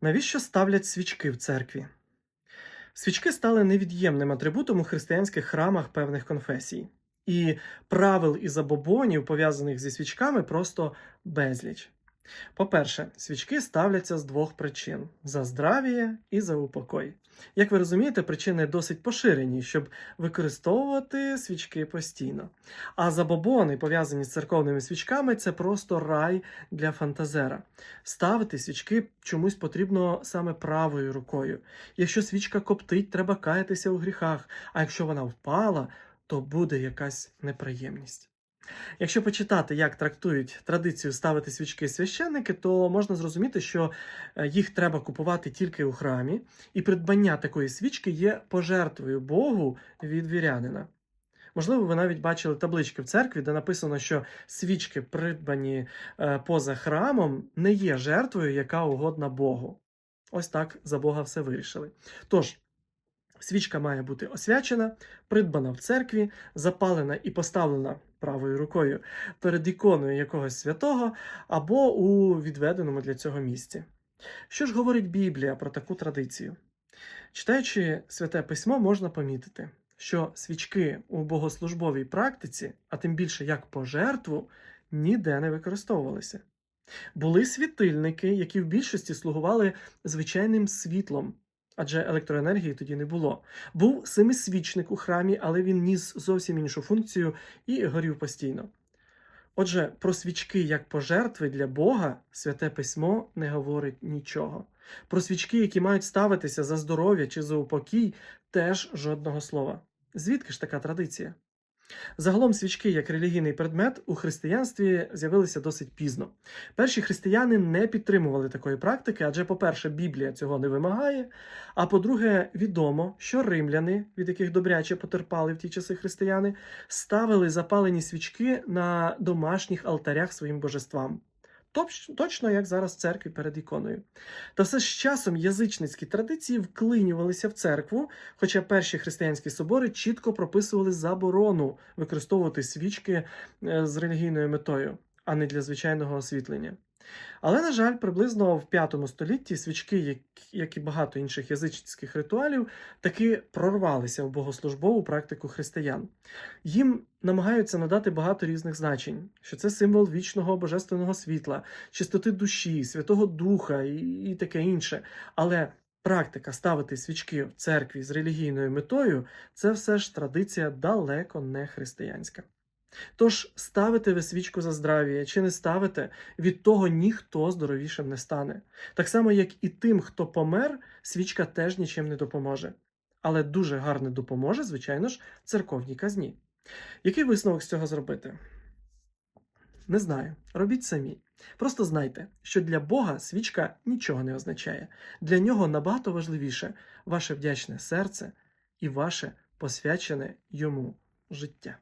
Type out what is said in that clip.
Навіщо ставлять свічки в церкві? Свічки стали невід'ємним атрибутом у християнських храмах певних конфесій. І правил і забобонів, пов'язаних зі свічками, просто безліч. По-перше, свічки ставляться з двох причин: за здравіє і за упокой. Як ви розумієте, причини досить поширені, щоб використовувати свічки постійно. А забобони, пов'язані з церковними свічками, це просто рай для фантазера. Ставити свічки чомусь потрібно саме правою рукою. Якщо свічка коптить, треба каятися у гріхах, а якщо вона впала, то буде якась неприємність. Якщо почитати, як трактують традицію ставити свічки священники, то можна зрозуміти, що е, їх треба купувати тільки у храмі, і придбання такої свічки є пожертвою Богу від вірянина. Можливо, ви навіть бачили таблички в церкві, де написано, що свічки, придбані е, поза храмом, не є жертвою, яка угодна Богу. Ось так за Бога все вирішили. Тож, свічка має бути освячена, придбана в церкві, запалена і поставлена правою рукою перед іконою якогось святого або у відведеному для цього місці. Що ж говорить Біблія про таку традицію? Читаючи святе письмо, можна помітити, що свічки у богослужбовій практиці, а тим більше як пожертву, ніде не використовувалися. Були світильники, які в більшості слугували звичайним світлом, адже електроенергії тоді не було. Був семисвічник у храмі, але він ніс зовсім іншу функцію і горів постійно. Отже, про свічки як пожертви для Бога святе письмо не говорить нічого. Про свічки, які мають ставитися за здоров'я чи за упокій, теж жодного слова. Звідки ж така традиція? Загалом свічки як релігійний предмет у християнстві з'явилися досить пізно. Перші християни не підтримували такої практики, адже, по-перше, Біблія цього не вимагає. А по-друге, відомо, що римляни, від яких добряче потерпали в ті часи християни, ставили запалені свічки на домашніх алтарях своїм божествам. Точ- Точно як зараз в церкві перед іконою. Та все з часом язичницькі традиції вклинювалися в церкву, хоча перші християнські собори чітко прописували заборону використовувати свічки е, з релігійною метою, а не для звичайного освітлення. Але, на жаль, приблизно в V столітті свічки, як, і багато інших язичницьких ритуалів, таки прорвалися в богослужбову практику християн. Їм намагаються надати багато різних значень, що це символ вічного божественного світла, чистоти душі, Святого Духа і, і таке інше. Але практика ставити свічки в церкві з релігійною метою це все ж традиція далеко не християнська. Тож ставите ви свічку за здравіє чи не ставите, від того ніхто здоровішим не стане. Так само, як і тим, хто помер, свічка теж нічим не допоможе. Але дуже гарно допоможе, звичайно ж, церковній казні. Який висновок з цього зробити? Не знаю. Робіть самі. Просто знайте, що для Бога свічка нічого не означає. Для нього набагато важливіше ваше вдячне серце і ваше посвячене йому життя.